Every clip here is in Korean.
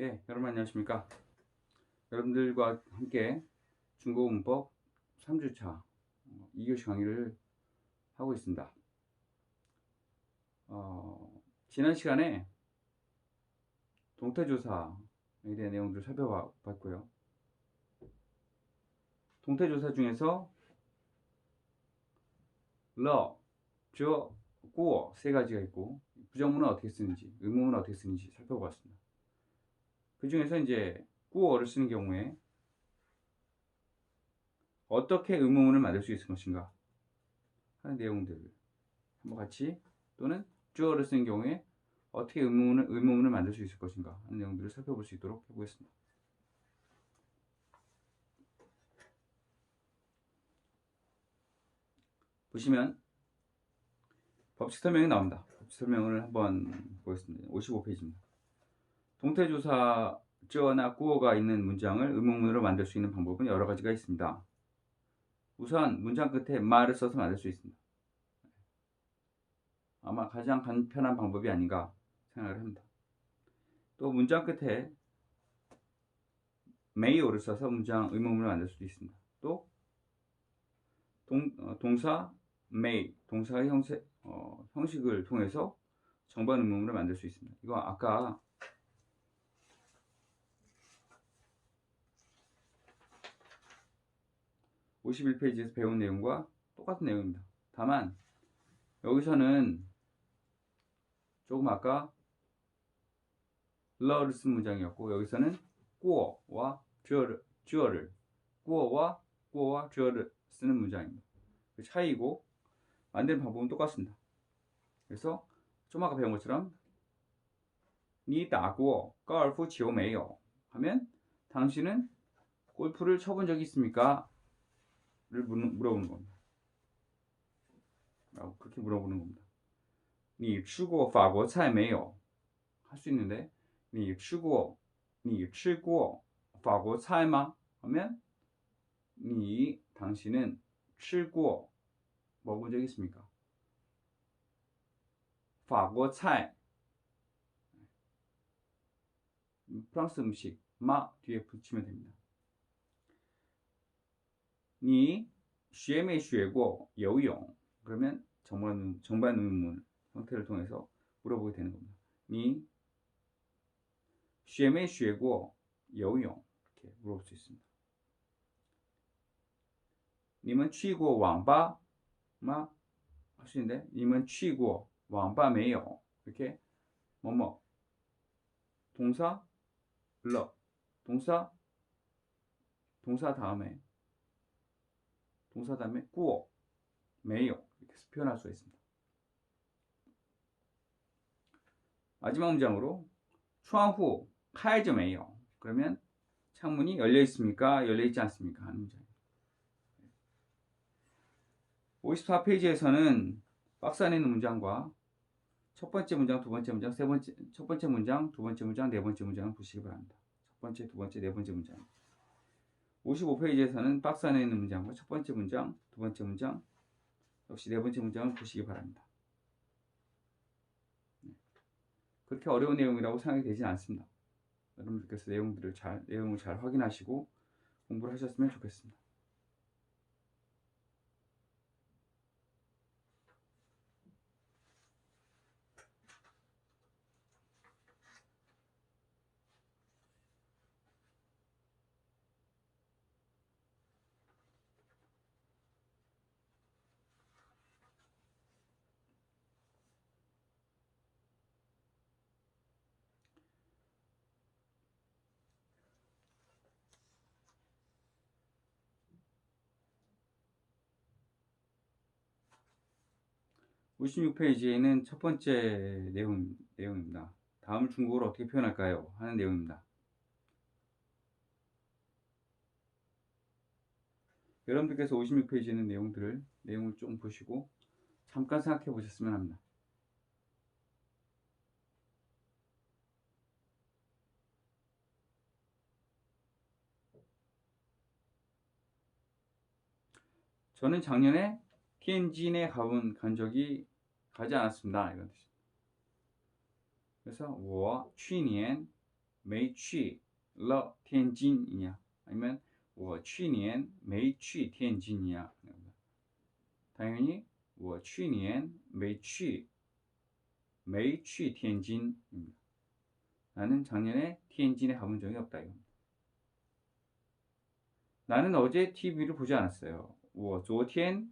예, 여러분 안녕하십니까? 여러분들과 함께 중국어 문법 3주차 2교시 강의를 하고 있습니다. 어, 지난 시간에 동태조사에 대한 내용들을 살펴봤고요. 동태조사 중에서 러, 저, 꾸어 세 가지가 있고 부정문은 어떻게 쓰는지, 의문문은 어떻게 쓰는지 살펴봤습니다. 그 중에서 이제 꾸어를 쓰는 경우에 어떻게 의문문을 만들 수 있을 것인가 하는 내용들을 한번 같이 또는 주어를 쓰는 경우에 어떻게 의문문을, 의문문을 만들 수 있을 것인가 하는 내용들을 살펴볼 수 있도록 해보겠습니다. 보시면 법칙 설명이 나옵니다. 법칙 설명을 한번 보겠습니다. 55페이지입니다. 동태조사 쩌나 꾸어가 있는 문장을 의문문으로 만들 수 있는 방법은 여러 가지가 있습니다. 우선 문장 끝에 말을 써서 만들 수 있습니다. 아마 가장 간편한 방법이 아닌가 생각을 합니다. 또 문장 끝에 메이오를 써서 문장 의문문을 만들 수도 있습니다. 또 동, 어, 동사 may, 동사의 형세, 어, 형식을 통해서 정반 의문문을 만들 수 있습니다. 이거 아까 51페이지에서 배운 내용과 똑같은 내용입니다. 다만 여기서는 조금 아까 러를 쓴 문장이었고 여기서는 꾸어와 듀어를 듀어를 꾸어와 꾸어와 듀어를 쓰는 문장입니다. 그 차이고 만드는 방법은 똑같습니다. 그래서 좀 아까 배운 것처럼 니다고 골프 지오메요 하면 당신은 골프를 쳐본 적이 있습니까? 를 물어보는 겁니다. 라고 그렇게 물어보는 겁니다. 你吃过法国菜没有? 할 수 있는데 你吃过你吃过法国菜吗? 하면 你 당신은 吃过 먹은 적 있습니까? 法国菜 프랑스 음식 마 뒤에 붙이면 됩니다. 이 쉬에메 쉬에고 여우용 그러면 정반 정반 의문 형태를 통해서 물어보게 되는 겁니다. 니 쉬에메 쉬에고 여우용 이렇게 물어볼 수 있습니다. 님은 취고 왕바 마 하시는데 님은 취고 왕바 메요 이렇게 뭐뭐 동사 러 동사 동사 다음에 동사 다음에 꾸어, 매요 이렇게 표현할 수가 있습니다. 마지막 문장으로 추앙후 카이저 매요 그러면 창문이 열려 있습니까? 열려 있지 않습니까? 하는 문장입니다. 54페이지에서는 박스 안에 있는 문장과 첫 번째 문장, 두 번째 문장, 세 번째, 첫 번째 문장, 두 번째 문장, 네 번째 문장을 보시기 바랍니다. 첫 번째, 두 번째, 네 번째 문장. 55페이지에서는 박스 안에 있는 문장과 첫 번째 문장, 두 번째 문장, 역시 네 번째 문장을 보시기 바랍니다. 네. 그렇게 어려운 내용이라고 생각이 되진 않습니다. 여러분들께서 내용들을 잘, 내용을 잘 확인하시고 공부를 하셨으면 좋겠습니다. 56페이지에 있는 첫 번째 내용, 내용입니다. 다음을 중국어로 어떻게 표현할까요? 하는 내용입니다. 여러분들께서 56페이지에 있는 내용들을, 내용을 좀 보시고 잠깐 생각해 보셨으면 합니다. 저는 작년에 티엔진에 가본 간 적이 가지 않았습니다. 이런 뜻입니다. 그래서 我去年 没去了天津一样 아니면 我去年没去天津一样 당연히 我去年没去没去天津 나는 작년에 티엔진에 가본 적이 없다 이겁니다. 나는 어제 TV를 보지 않았어요. 我昨天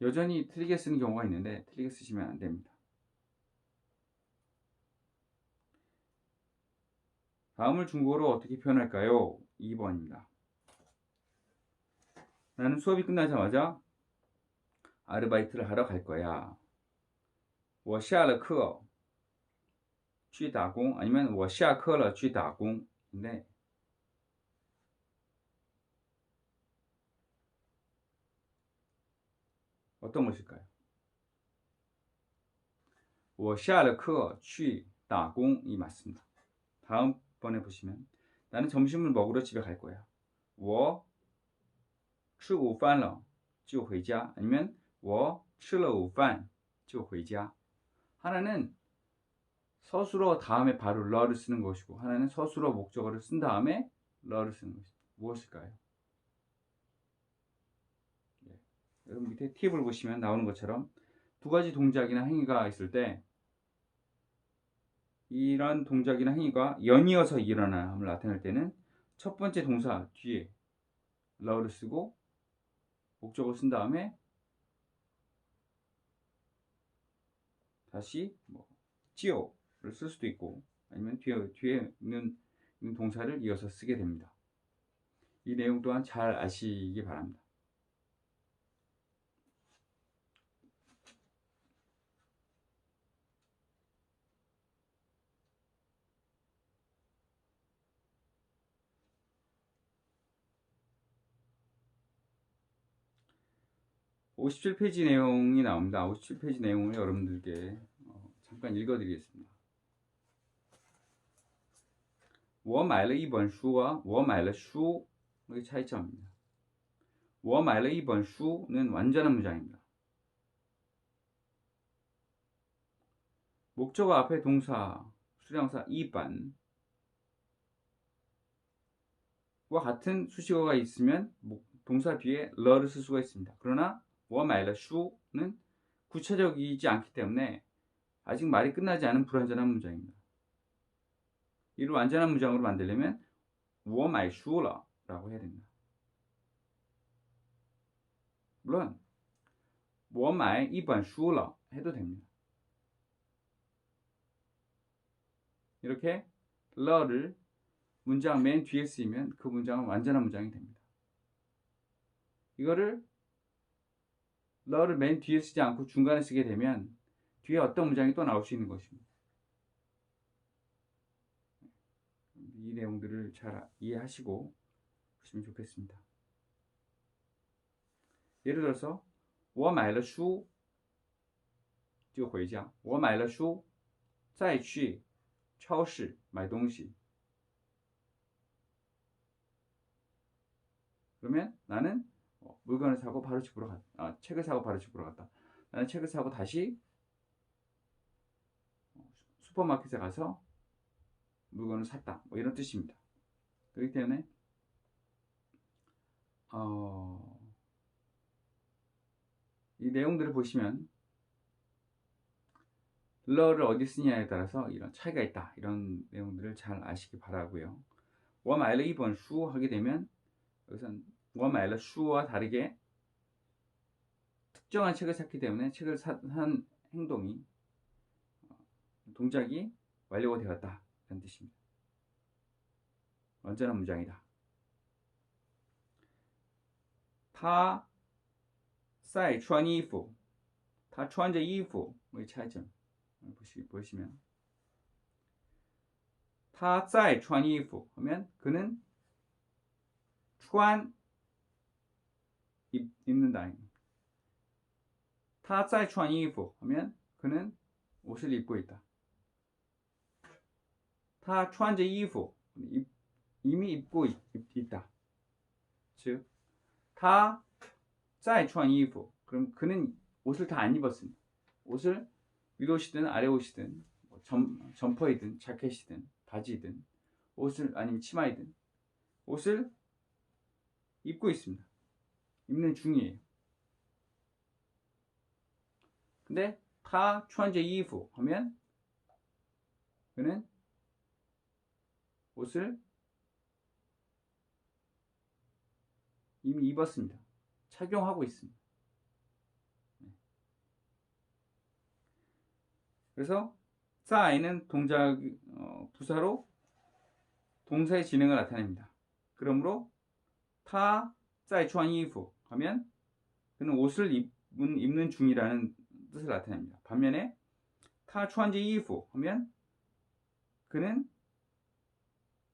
여전히 틀리게 쓰는 경우가 있는데 틀리게 쓰시면 안 됩니다. 다음을 중국어로 어떻게 표현할까요? 2번입니다. 나는 수업이 끝나자마자 아르바이트를 하러 갈 거야. 我下了课去打工 아니면 我下课了去打工인데 어떤 것일까요? 我下了课去打工이 맞습니다. 다음번에 보시면 나는 점심을 먹으러 집에 갈 거야. 我吃午饭了就回家 아니면 我吃了午饭就回家 하나는 서술어 다음에 바로 러를 쓰는 것이고 하나는 서술어 목적어를 쓴 다음에 러를 쓰는 것입니다. 무엇일까요? 여러분 밑에 팁을 보시면 나오는 것처럼 두 가지 동작이나 행위가 있을 때 이런 동작이나 행위가 연이어서 일어남을 나타낼 때는 첫 번째 동사 뒤에 러를 쓰고 목적을 쓴 다음에 다시 뭐 지오 쓸 수도 있고 아니면 뒤에, 뒤에 있는 동사를 이어서 쓰게 됩니다. 이 내용 또한 잘 아시기 바랍니다. 오십칠 페이지 내용이 나옵니다. 오십칠 페이지 내용을 여러분들께 어, 잠깐 읽어드리겠습니다. 我买了一本书啊我买了书의 차이점입니다. 我买了一本书는 완전한 문장입니다. 목적어 앞에 동사, 수량사 2반 와 같은 수식어가 있으면 동사 뒤에 러를 쓸 수가 있습니다. 그러나 뭐 워마일라 슈는 구체적이지 않기 때문에 아직 말이 끝나지 않은 불완전한 문장입니다. 이를 완전한 문장으로 만들려면 워마일 슈라라고 해야 됩니다. 물론 워마일 이번 슈라 해도 됩니다. 이렇게 러를 문장 맨 뒤에 쓰이면 그 문장은 완전한 문장이 됩니다. 이거를 러를 맨 뒤에 쓰지 않고 중간에 쓰게 되면 뒤에 어떤 문장이 또 나올 수 있는 것입니다. 이 내용들을 잘 이해하시고 보시면 좋겠습니다. 예를 들어서 我买了书就回家我买了书再去超市买东西그러면 나는 어, 물건을 사고 바로 집으로 갔다. 아, 책을 사고 바로 집으로 갔다. 나는 책을 사고 다시 어, 슈퍼마켓에 가서 물건을 샀다. 뭐 이런 뜻입니다. 그렇기 때문에 어, 이 내용들을 보시면 러를 어디 쓰냐에 따라서 이런 차이가 있다. 이런 내용들을 잘 아시기 바라고요. 我买了一本书 하게 되면 여기선 말라 슈와 다르게 특정한 책을 샀기 때문에 책을 사, 산 행동이 어, 동작이 완료가 되었다 라는 뜻입니다. 완전한 문장이다. 타 사이 추한 이프 다 추한 자 이프의 뭐 차이점 보시, 보시면 타 사이 추한 하면 그는 추한 입, 입는다. 타 짜이 추한 이부 하면 그는 옷을 입고 있다. 타 추한제 이부 이미 입고 있, 다 즉, 타 짜이 추한 이부 그럼 그는 옷을 다 안 입었습니다. 옷을 위로시든 아래 옷이든 뭐 점, 점퍼이든 자켓이든 바지든 옷을 아니면 치마이든 옷을 입고 있습니다. 입는 중이에요. 근데 타 추한제 이후 하면 그는 옷을 이미 입었습니다. 착용하고 있습니다. 네. 그래서 싸이는 동작 어, 부사로 동사의 진행을 나타냅니다. 그러므로 타 자이 추한 이후 하면 그는 옷을 입은, 입는 중이라는 뜻을 나타냅니다. 반면에 타 추한지 이후 하면 그는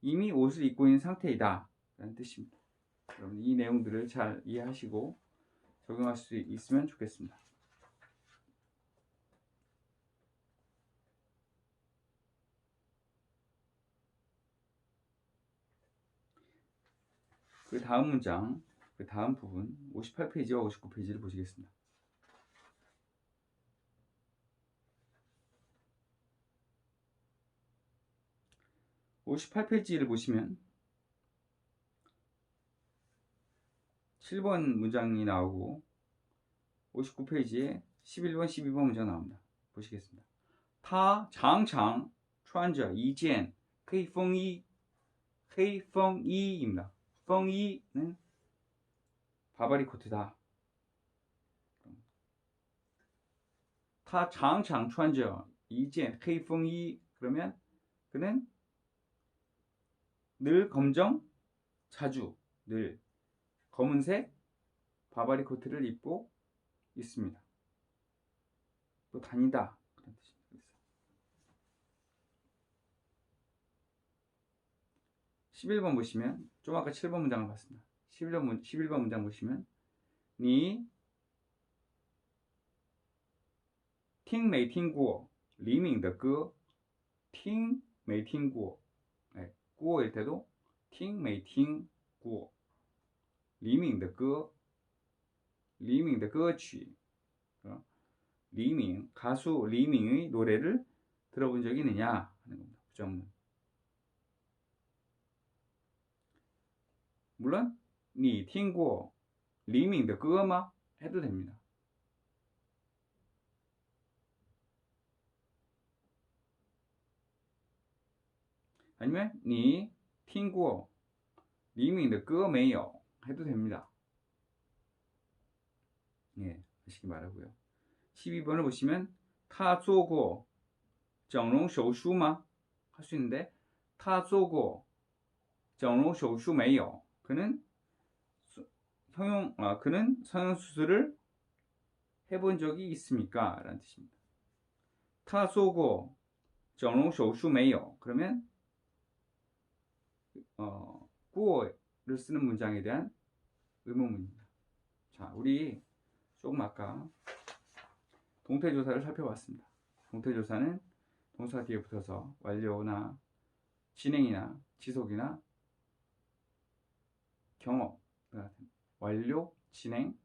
이미 옷을 입고 있는 상태이다 라는 뜻입니다. 여러분 이 내용들을 잘 이해하시고 적용할 수 있으면 좋겠습니다. 그 다음 문장 그 다음 부분 58페이지와 59페이지를 보시겠습니다. 58페이지를 보시면 7번 문장이 나오고 59페이지에 11번, 12번 문장 나옵니다. 보시겠습니다. 타 장창 추한자 이젠 케이펑이 케이펑이입니다. 펑이는 바바리코트다. 타 장창 춘저 이젠 헤이펑이 그러면 그는 늘 검정 자주 늘 검은색 바바리 코트를 입고 있습니다. 또 다니다 그런 뜻이 있어. 11번 보시면 좀 아까 7번 문장을 봤습니다. 11번, 문, 11번 문장 보시면 니 팅, 메이, 팅, 구어 리밍의 그 팅, 메이, 팅, 구어 네, 예, 구어일 때도 팅, 메이, 팅, 구어 리밍의 그 리밍의 그曲 리밍, 가수 리밍의 노래를 들어본 적이 있느냐 하는 겁니다. 부정문. 물론 你听过 리밍의 歌吗 해도 됩니다. 아니면 你听过 리밍의 歌没有 해도 됩니다. 예, 하시기 바라고요. 12번을 보시면 타做过 整容手术吗? 할 수 있는데 타做过 整容手术没有? 그는 성형 아 그는 성형 수술을 해본 적이 있습니까? 라는 뜻입니다. 타소고 정롱쇼슈메요 그러면 어, 꾸어를 쓰는 문장에 대한 의문문입니다. 자, 우리 조금 아까 동태조사를 살펴봤습니다. 동태조사는 동사 뒤에 붙어서 완료나 진행이나 지속이나 경험, 아, 완료, 진행,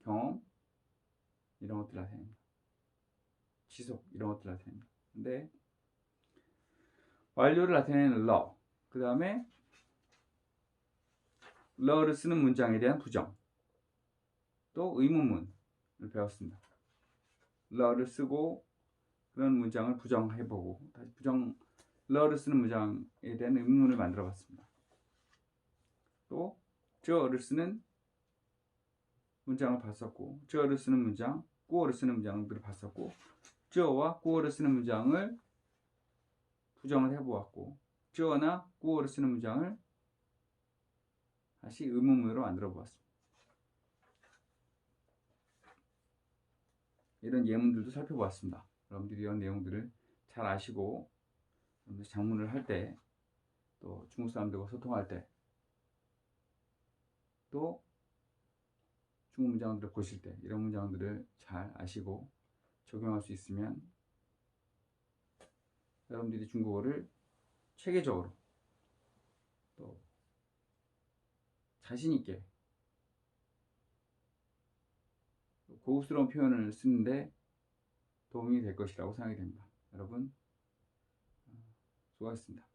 경험 이런 것들 나타냅니다. 지속 이런 것들 나타냅니다. 근데 완료를 나타내는 러, 그 다음에 러를 쓰는 문장에 대한 부정 또 의문문을 배웠습니다. 러를 쓰고 그런 문장을 부정해보고 다시 부정 러를 쓰는 문장에 대한 의문문을 만들어 봤습니다. 또 저를 쓰는 문장을 봤었고 저를 쓰는 문장, 꾸어를 쓰는 문장들을 봤었고 저와 꾸어를 쓰는 문장을 부정을 해보았고 주어나 구어를 쓰는 문장을 다시 의문문으로 만들어 보았습니다. 이런 예문들도 살펴보았습니다. 여러분들이 이런 내용들을 잘 아시고 장문을 할 때, 또 중국 사람들과 소통할 때, 또 중국 문장들을 보실 때 이런 문장들을 잘 아시고 적용할 수 있으면 여러분들이 중국어를 체계적으로 또 자신 있게 고급스러운 표현을 쓰는데 도움이 될 것이라고 생각이 됩니다. 여러분 어, 수고하셨습니다.